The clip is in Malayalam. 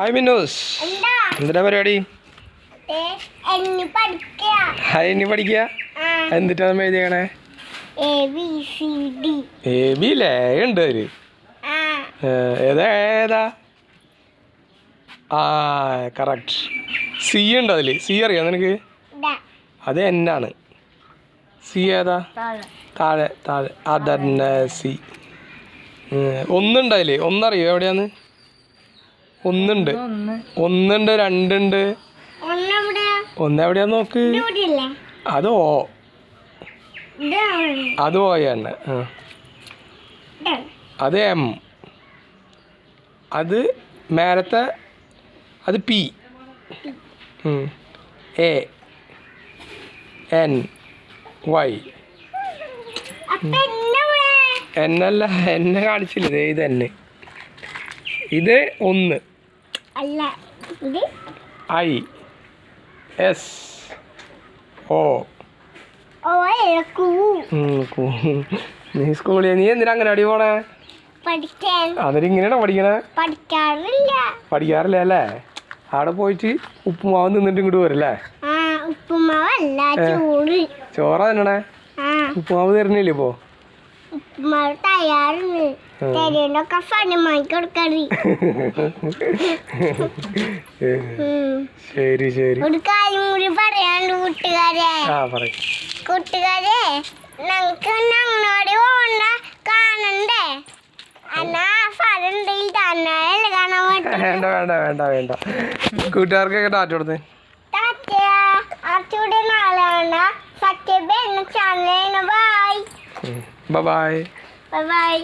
ഹായ് മിന്നൂസ് എന്താ? എന്തിനാ പരിപാടി? ഹായ് ഇനി പഠിക്കുക എന്നിട്ടാ നമ്മൾ എഴുതിയണേ എ ബി ലേ ഉണ്ട് അവർ ഏതാ ഏതാ? ആ കറക്റ്റ് സി ഉണ്ട് അതിൽ സി അറിയാം നിനക്ക്? അത് എന്നാണ് സി ഏതാ? താഴെ. താഴെ അതന്നെ സി ഒന്നുണ്ട് അതിൽ ഒന്നറിയോ എവിടെയാന്ന്? ഒന്നുണ്ട്. ഒന്നുണ്ട് രണ്ടുണ്ട്. ഒന്നെവിടെയാ? ഒന്ന് എവിടെയാന്ന് നോക്ക് അത് ഓ. അത് ഓയാണ് അത് എം. അത് മേലത്തെ അത് പി. എ. എൻ. വൈ. എന്നല്ല എന്നെ കാണിച്ചില്ല? ദേ ഇത് എന്നെ ഇത് ഒന്ന്. അല്ല. ഇത്? ഐ. എസ്. ഓ. നീ സ്കൂളിൽ നീ എന്തിനാ അങ്ങനെ അടി പോണേ അതിന് ഇങ്ങനെയാണോ പഠിക്കണേ? പഠിക്കാറില്ല. പഠിക്കാറില്ല അല്ലേ? അവിടെ പോയിട്ട് ഉപ്പുമാവ് നിന്നിട്ട് ഇങ്ങോട്ട് വരല്ലേ? ആ ഉപ്പുമാവല്ല ചോറ് ചോറ തന്നണേ? ആ. ഉപ്പുമാവ് തരുന്നില്ലേ ഇപ്പോ? തയ്യാറുണ്ട് കൊടുക്കറി. ശരി ശരി. ഒരു കാര്യം കൂടി പറയാണ്ട് കൂട്ടുകാരെ. ആ പറയും. കൂട്ടുകാരെ ഞങ്ങൾക്ക് ഞങ്ങളോട് പോണ്ട കാണണ്ടേ? എന്നാ ഫലം ഉണ്ടെങ്കിൽ തന്നെ കാണാൻ പറ്റും. വേണ്ട വേണ്ട വേണ്ട വേണ്ട. കൂട്ടുകാർക്കൊക്കെ ടാറ്റ കൊടുത്തേ. ടാറ്റാ അച്ചൂടെ നാളെ വേണ്ട. സത്യബ എന്ന ചാനലിന് ബൈ ബൈ ബൈ